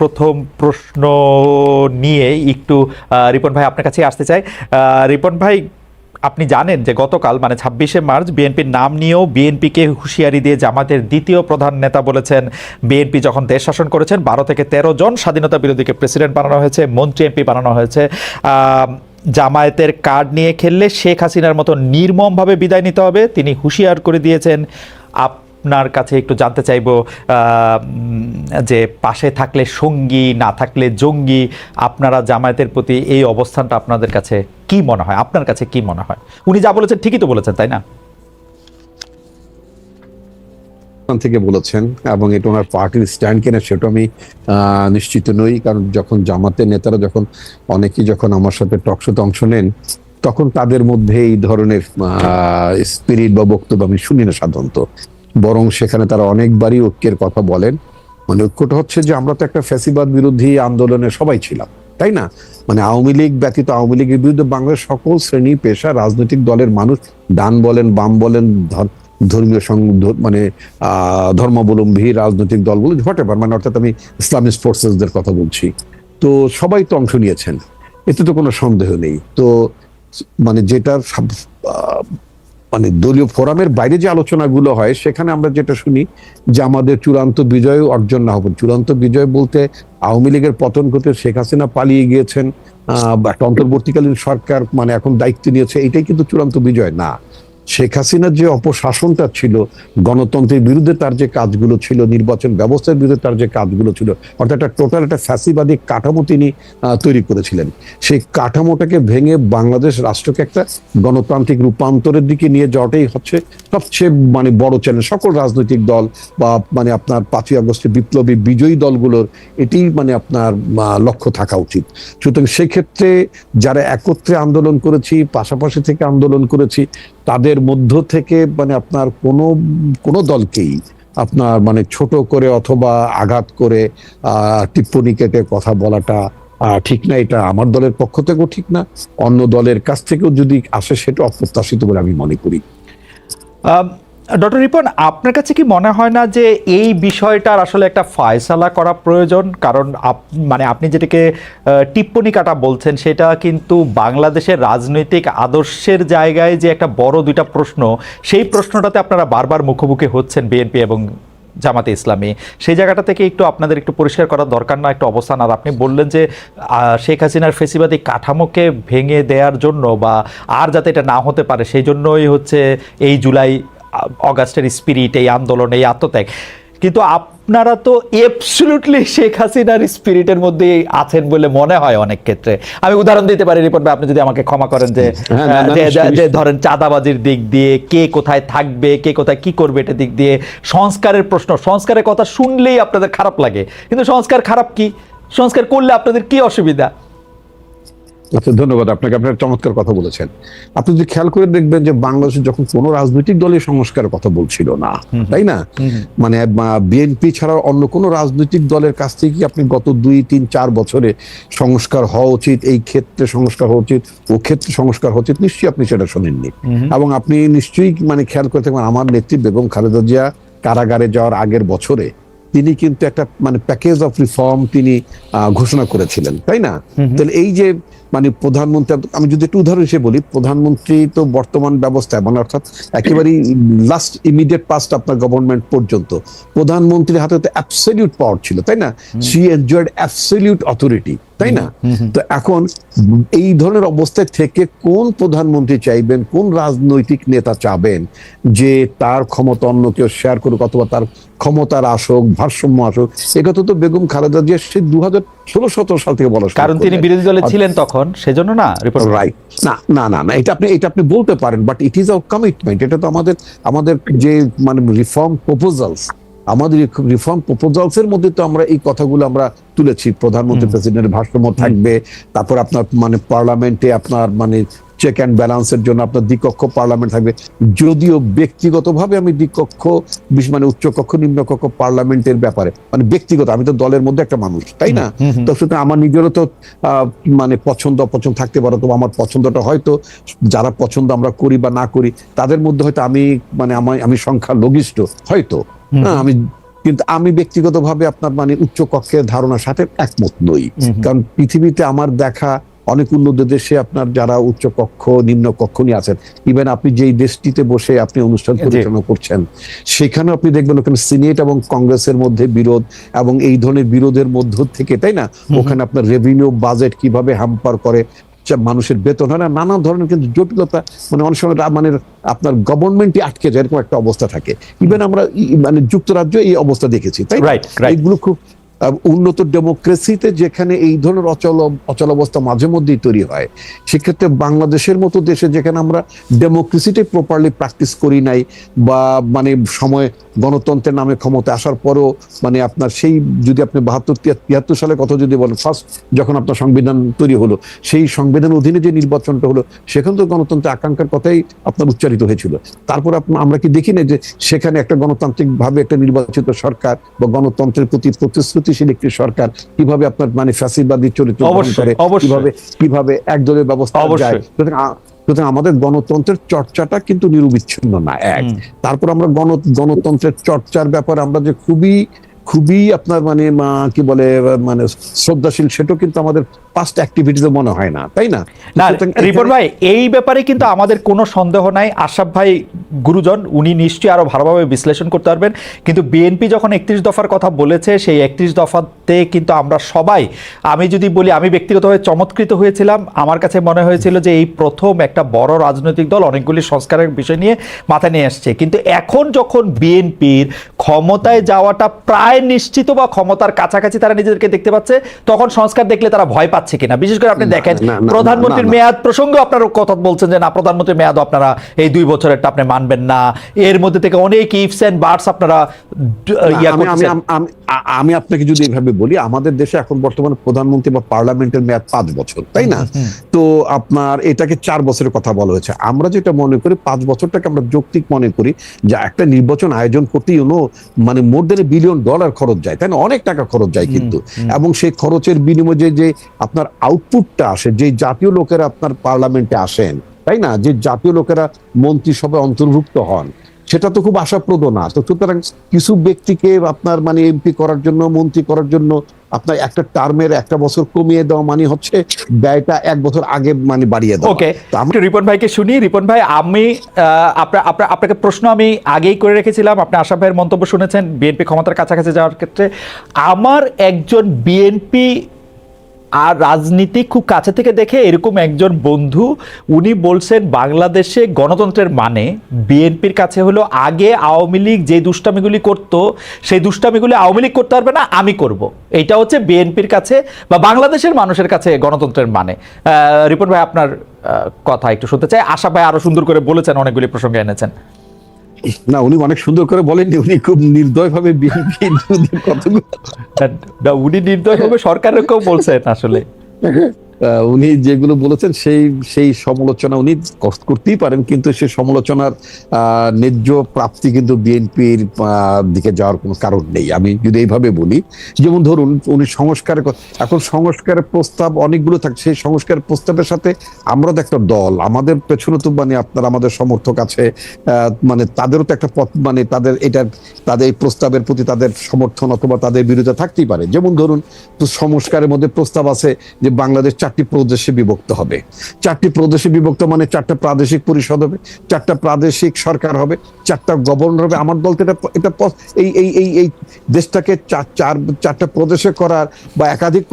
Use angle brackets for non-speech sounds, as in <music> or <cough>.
প্রথম প্রশ্ন নিয়ে একটু রিপন ভাই আপনার কাছে আসতে চাই। রিপন ভাই, আপনি জানেন যে গতকাল মানে ছাব্বিশে মার্চ, বিএনপির নাম নিয়েও বিএনপিকে হুঁশিয়ারি দিয়ে জামাতের দ্বিতীয় প্রধান নেতা বলেছেন। বিএনপি যখন দেশ শাসন করেছেন, বারো থেকে তেরো জন স্বাধীনতা বিরোধীকে প্রেসিডেন্ট বানানো হয়েছে, মন্ত্রী এমপি বানানো হয়েছে। জামায়াতের কার্ড নিয়ে খেললে শেখ হাসিনার মতো নির্মমভাবে বিদায় নিতে হবে, তিনি হুঁশিয়ার করে দিয়েছেন। আপনার কাছে একটু জানতে চাইব যে পাশে থাকলে সঙ্গী, না থাকলে জঙ্গি, আপনারা জামায়াতের প্রতি এই অবস্থানটা আপনাদের কাছে কি মনে হয়? আপনার কাছে কি মনে হয়? উনি যা বলেছেন ঠিকই তো বলেছেন, তাই না? থেকে বলেছেন এবং এটা ওনার পার্টির স্ট্যান্ড কিনা সেটা আমি নিশ্চিত নই। কারণ যখন জামাতের নেতারা যখন অনেকেই যখন আমার সাথে টকশোতে অংশ নেন, তখন তাদের মধ্যে এই ধরনের স্পিরিট বা বক্তব্য আমি শুনি না সাধারণত। বরং সেখানে তারা অনেকবারই ঐক্যের কথা বলেন। মানে ঐক্যটা হচ্ছে যে আমরা তো একটা ফ্যাসিবাদ বিরোধী আন্দোলনে সবাই ছিলাম তাই না? মানে আওয়ামী লীগ ব্যতীত আওয়ামী লীগের বিরুদ্ধে বাংলার সকল শ্রেণি পেশা রাজনৈতিক দলের মানুষ ডান বলেন বাম বলেন ধর- ধর্মীয় সং- মানে ধর্মাবলম্বী রাজনৈতিক দলগুলো হোয়াট এভার মানে অর্থাৎ আমি ইসলামিক ফোর্সেসদের কথা বলছি। তো সবাই তো অংশ নিয়েছেন এতে তো কোনো সন্দেহ নেই। তো মানে আহ, মানে দলীয় ফোরামের বাইরে যে আলোচনাগুলো হয় সেখানে আমরা যেটা শুনি যে আমাদের চূড়ান্ত বিজয় অর্জন না হবে। চূড়ান্ত বিজয় বলতে আওয়ামী লীগের পতন করতে শেখ হাসিনা পালিয়ে গিয়েছেন আহ, বা একটা অন্তর্বর্তীকালীন সরকার মানে এখন দায়িত্ব নিয়েছে এটাই কিন্তু চূড়ান্ত বিজয়। না শেখ হাসিনার যে অপশাসনটা ছিল, গণতন্ত্রের বিরুদ্ধে তার যে কাজগুলো ছিল, নির্বাচন ব্যবস্থার বিরুদ্ধে তার যে কাজগুলো ছিল, অর্থাৎ একটা টোটাল একটা ফ্যাসিবাদী কাঠামো তিনি তৈরি করেছিলেন। সেই কাঠামোটাকে ভেঙে বাংলাদেশ রাষ্ট্রকে একটা গণতান্ত্রিক রূপান্তরের দিকে নিয়ে যাওয়াটাই হচ্ছে সবচেয়ে মানে বড় চ্যালেঞ্জ সকল রাজনৈতিক দল বা মানে আপনার পাঁচই আগস্টে বিপ্লবী বিজয়ী দলগুলোর এটি মানে আপনার লক্ষ্য থাকা উচিত। সুতরাং সেক্ষেত্রে যারা একত্রে আন্দোলন করেছি, পাশাপাশি থেকে আন্দোলন করেছি তাদের মধ্য থেকে মানে আপনার কোনো কোনো দলকেই আপনার মানে ছোট করে অথবা আঘাত করে আহ কেটে কথা বলাটা ঠিক না। এটা আমার দলের পক্ষ থেকেও ঠিক না। অন্য দলের কাছ থেকেও যদি আসে সেটা অপ্রত্যাশিত বলে আমি মনে করি। ডক্টর রিপন আপনার কাছে কি মনে হয় না যে এই বিষয়টার আসলে একটা ফয়সালা করা প্রয়োজন? কারণ মানে আপনি যেটাকে আহ, টিপ্পনী কাটা বলছেন সেটা কিন্তু বাংলাদেশের রাজনৈতিক আদর্শের জায়গায় যে একটা বড় দুইটা প্রশ্ন সেই প্রশ্নটাতে আপনারা বারবার মুখোমুখি হচ্ছেন বিএনপি এবং জামাতে ইসলামী। সেই জায়গাটা থেকে একটু আপনাদের একটু পরিষ্কার করার দরকার না একটু অবস্থান। আর আপনি বললেন যে শেখ হাসিনার ফেসিবাদী কাঠামোকে ভেঙে দেওয়ার জন্য বা আর যাতে এটা না হতে পারে সেই জন্যই হচ্ছে এই জুলাই অগাস্টের স্পিরিট এই আন্দোলন এই আত্মত্যাগ। কিন্তু আপনারা তো এবসলুটলি শেখ হাসিনার স্পিরিটের মধ্যে আছেন বলে মনে হয় অনেক ক্ষেত্রে। আমি উদাহরণ দিতে পারি রিপোর্ট আপনি যদি আমাকে ক্ষমা করেন যে হ্যাঁ, যে- ধরেন চাঁদাবাজির দিক দিয়ে কে কোথায় থাকবে কে কোথায় কি করবে এটা দিক দিয়ে সংস্কারের প্রশ্ন। সংস্কারের কথা শুনলেই আপনাদের খারাপ লাগে। কিন্তু সংস্কার খারাপ কি? সংস্কার করলে আপনাদের কি অসুবিধা? ধন্যবাদ আপনাকে আপনার চমৎকার কথা বলেছেন। আপনি যদি খেয়াল করে দেখবেন যে বাংলাদেশে যখন কোনো রাজনৈতিক দলের সংস্কারের কথা বলছিল না তাই না? মানে বিএনপি ছাড়া অন্য কোনো রাজনৈতিক দলের কাছ থেকে কি আপনি গত দুই তিন চার বছরে সংস্কার হওয়া উচিত এই ক্ষেত্রে সংস্কার হওয়া উচিত ও ক্ষেত্রে সংস্কার হওয়া উচিত নিশ্চয়ই আপনি সেটা শোনেননি। এবং আপনি নিশ্চয়ই মানে খেয়াল করে থাকবেন আমার নেত্রী বেগম খালেদা জিয়া কারাগারে যাওয়ার আগের বছরে তিনি কিন্তু একটা মানে প্যাকেজ অফ রিফর্ম তিনি আহ, ঘোষণা করেছিলেন তাই না? তাহলে এই যে মানে প্রধানমন্ত্রী আমি যদি একটু উদাহরণ হিসেবে বলি প্রধানমন্ত্রী তো বর্তমান ব্যবস্থায় মানে অর্থাৎ একেবারেই লাস্ট ইমিডিয়েট পাস্ট আপনার গভর্নমেন্ট পর্যন্ত। প্রধানমন্ত্রীর হাতে তো অ্যাবসলিউট পাওয়ার ছিল তাই না? সি এনজয়েড অ্যাবসলিউট অথরিটি তাই না? তো এখন এই ধরনের অবস্থায় থেকে কোন প্রধানমন্ত্রী চাইবেন কোন রাজনৈতিক নেতা চাবেন যে তার ক্ষমতা অন্য কেউ শেয়ার করুক অথবা তার ক্ষমতার আসুক ভারসাম্য আসুক? একথা তো বেগম খালেদা জিয়া সে দু হাজার ষোলো সতেরো সাল থেকে বলা কারণ তিনি বিরোধী দলে ছিলেন তখন সেজন্য না রিপোর্ট রাইট না না না না এটা আপনি এটা আপনি বলতে পারেন but it is our commitment এটা তো আমাদের আমাদের যে মানে রিফর্ম প্রপোজালস আমাদের রিফর্ম প্রপোজালস এর মধ্যে তো আমরা এই কথাগুলো আমরা তুলেছি প্রধানমন্ত্রী প্রেসিডেন্টের ভারসাম্য থাকবে তারপর আপনার মানে পার্লামেন্টে আপনার মানে চেক অ্যান্ড ব্যালেন্সের জন্য আপনার দ্বিকক্ষ পার্লামেন্ট থাকবে। যদিও ব্যক্তিগতভাবে আমি দ্বিকক্ষ বিশ- মানে উচ্চকক্ষ নিম্নকক্ষ পার্লামেন্টের ব্যাপারে মানে ব্যক্তিগত আমি তো দলের মধ্যে একটা মানুষ তাই না? তো সুতরাং আমার নিজেরও তো মানে পছন্দ অপছন্দ থাকতে পারে তো আমার পছন্দটা হয়তো যারা পছন্দ আমরা করি বা না করি তাদের মধ্যে হয়তো আমি মানে আমার আমি সংখ্যা লঘিষ্ঠ হয়তো হ্যাঁ আমি কিন্তু আমি ব্যক্তিগতভাবে আপনার মানে উচ্চ কক্ষের ধারণার সাথে একমত নই। কারণ পৃথিবীতে আমার দেখা অনেক উন্নত দেশে আপনার যারা উচ্চ কক্ষ নিম্ন কক্ষ নিয়ে আছেন ইভেন আপনি যেই দেশটিতে বসে আপনি অনুষ্ঠান পরিচালনা করছেন সেখানে আপনি দেখবেন ওখানে সিনেট এবং কংগ্রেসের মধ্যে বিরোধ এবং এই ধরনের বিরোধের মধ্য থেকে তাই না? ওখানে আপনার রেভিনিউ বাজেট কীভাবে হ্যাম্পার করে মানুষের বেতন হয় না নানা ধরনের কিন্তু জটিলতা মানে অনেক সময় মানে আপনার গভর্নমেন্টই আটকে যায় এরকম একটা অবস্থা থাকে। ইভেন আমরা মানে যুক্তরাজ্য এই অবস্থা দেখেছি তাই. এইগুলো খুব উন্নত ডেমোক্রেসিতে যেখানে এই ধরনের অচল অচল অবস্থা মাঝে মধ্যেই তৈরি হয়, সেক্ষেত্রে বাংলাদেশের মতো দেশে যেখানে আমরা ডেমোক্রেসিটাই প্রপারলি প্র্যাকটিস করি নাই বা মানে সময় গণতন্ত্রের নামে ক্ষমতা আসার পরেও মানে আপনার সেই যদি আপনি বাহাত্তর তিয়াত্তর সালের কথা যদি বলেন ফার্স্ট যখন আপনার সংবিধান তৈরি হলো, সেই সংবিধান অধীনে যে নির্বাচনটা হলো, সেখান তো গণতন্ত্রের আকাঙ্ক্ষার কথাই আপনার উচ্চারিত হয়েছিল। তারপর আমরা কি দেখি না যে সেখানে একটা গণতান্ত্রিক ভাবে একটা নির্বাচিত সরকার বা গণতন্ত্রের প্রতি প্রতিশ্রুতিশীল একটি সরকার কীভাবে আপনার মানে ফ্যাসিবাদী চরিত্র করে কীভাবে কীভাবে একদলের ব্যবস্থা যায়। সুতরাং আমাদের গণতন্ত্রের চর্চাটা কিন্তু নিরবিচ্ছিন্ন না এক। তারপর আমরা গণ গণতন্ত্রের চর্চার ব্যাপারে আমরা যে খুবই খুবই আপনার মানে কি বলে মানে শ্রদ্ধাশীল সেটাও কিন্তু আমাদের পাস্ট অ্যাক্টিভিটিতে মনে হয় না তাই না? না রিপন ভাই এই ব্যাপারে কিন্তু আমাদের কোনো সন্দেহ নাই। আশরাফ ভাই গুরুজন উনি নিশ্চয়ই আরও ভালোভাবে বিশ্লেষণ করতে পারবেন। কিন্তু বিএনপি যখন একত্রিশ দফার কথা বলেছে সেই একত্রিশ দফাতে কিন্তু আমরা সবাই আমি যদি বলি আমি ব্যক্তিগতভাবে চমৎকৃত হয়েছিলাম। আমার কাছে মনে হয়েছিল যে এই প্রথম একটা বড় রাজনৈতিক দল অনেকগুলি সংস্কারের বিষয় নিয়ে মাথায় নিয়ে আসছে। কিন্তু এখন যখন বিএনপির ক্ষমতায় যাওয়াটা প্রায় নিশ্চিত বা ক্ষমতার কাছাকাছি তারা নিজেদেরকে দেখতে পাচ্ছে তখন সংস্কার দেখলে তারা ভয় পাচ্ছে। কিনা? বিশেষ করে আপনি দেখেন প্রধানমন্ত্রীর। মেয়াদ প্রসঙ্গে আপনারা কথা বলছেন যে না প্রধানমন্ত্রীর মেয়াদ আপনারা এই দুই বছরেরটা আপনি মানবেন না। এর মধ্যে থেকে অনেক ইফস এন্ড বার্ডস আপনারা আমি আপনাকে যদি এভাবে বলি আমাদের দেশে এখন বর্তমানে প্রধানমন্ত্রী বা পার্লামেন্টের মেয়াদ পাঁচ বছর তাই না? তো আপনার এটাকে চার বছরের কথা বলা হয়েছে। আমরা যেটা মনে করি পাঁচ বছরটাকে আমরা যৌক্তিক মনে করি যে একটা নির্বাচন আয়োজন করতে ইউনো মানে মোর দেন বিলিয়ন ডলার খরচ যায় তাই না? অনেক টাকা খরচ যায় কিন্তু। এবং সেই খরচের বিনিময়ে যে আপনার আউটপুটটা আসে যে জাতীয় লোকেরা আপনার পার্লামেন্টে আসেন তাই না? যে জাতীয় লোকেরা মন্ত্রিসভায় অন্তর্ভুক্ত হন সেটা তো খুব আশাপ্রদ না। তো সুতরাং কিছু ব্যক্তিকে আপনার মানে এমপি করার জন্য মন্ত্রী করার জন্য আপনার একটা টার্মের একটা বছর কমিয়ে দেওয়া মানে হচ্ছে ব্যয়টা এক বছর আগে মানে বাড়িয়ে দেওয়া। ওকে তো আমরা রিপন ভাইকে শুনি। রিপন ভাই আমি আহ, আপনার আপনার আপনাকে প্রশ্ন আমি আগেই করে রেখেছিলাম। আপনি আশাফ ভাইয়ের মন্তব্য শুনেছেন। বিএনপি ক্ষমতার কাছাকাছি যাওয়ার ক্ষেত্রে। আমার একজন বিএনপি আর রাজনীতি খুব কাছে থেকে দেখে এরকম একজন বন্ধু, উনি বলছেন বাংলাদেশে গণতন্ত্রের মানে বিএনপির কাছে হলো আগে আওয়ামী লীগ যে দুষ্টামিগুলি করত, সেই দুষ্টামিগুলি আওয়ামী লীগ করতে পারবে না, আমি করব। এটা হচ্ছে বিএনপির কাছে বা বাংলাদেশের মানুষের কাছে গণতন্ত্রের মানে। রিপন ভাই, আপনার কথা একটু শুনতে চাই। আশা ভাই আরও সুন্দর করে বলেছেন, অনেকগুলি প্রসঙ্গে এনেছেন। না উনি অনেক সুন্দর করে বলেননি উনি খুব নির্দয় ভাবে বিএনপি কতগুলো? উনি নির্দয় হবে সরকারকেও বলছেন আসলে। <laughs> উনি যেগুলো বলেছেন, সেই সেই সমালোচনা উনি কর- করতেই পারেন, কিন্তু সেই সমালোচনার ন্যায্য প্রাপ্তি কিন্তু বিএনপির দিকে যাওয়ার কোনো কারণ নেই। আমি যদি এইভাবে বলি, যেমন ধরুন, উনি সংস্কারের এখন সংস্কারের প্রস্তাব অনেকগুলো থাকে, সেই সংস্কারের প্রস্তাবের সাথে আমরা তো একটা দল, আমাদের পেছনে তো মানে আপনার, আমাদের সমর্থক আছে মানে তাদেরও তো একটা পথ মানে তাদের এটা, তাদের এই প্রস্তাবের প্রতি তাদের সমর্থন অথবা তাদের বিরুদ্ধে থাকতেই পারে। যেমন ধরুন, সংস্কারের মধ্যে প্রস্তাব আছে যে বাংলাদেশ চারটি প্রদেশে বিভক্ত হবে। চারটি প্রদেশে বিভক্ত মানে চারটা প্রাদেশিক পরিষদ হবে, চারটা প্রাদেশিক সরকার হবে, চারটা গভর্নর হবে। আমার বলতে এটা এটা এই এই এই দেশটাকে চার চার চারটা প্রদেশে করার বা একাধিক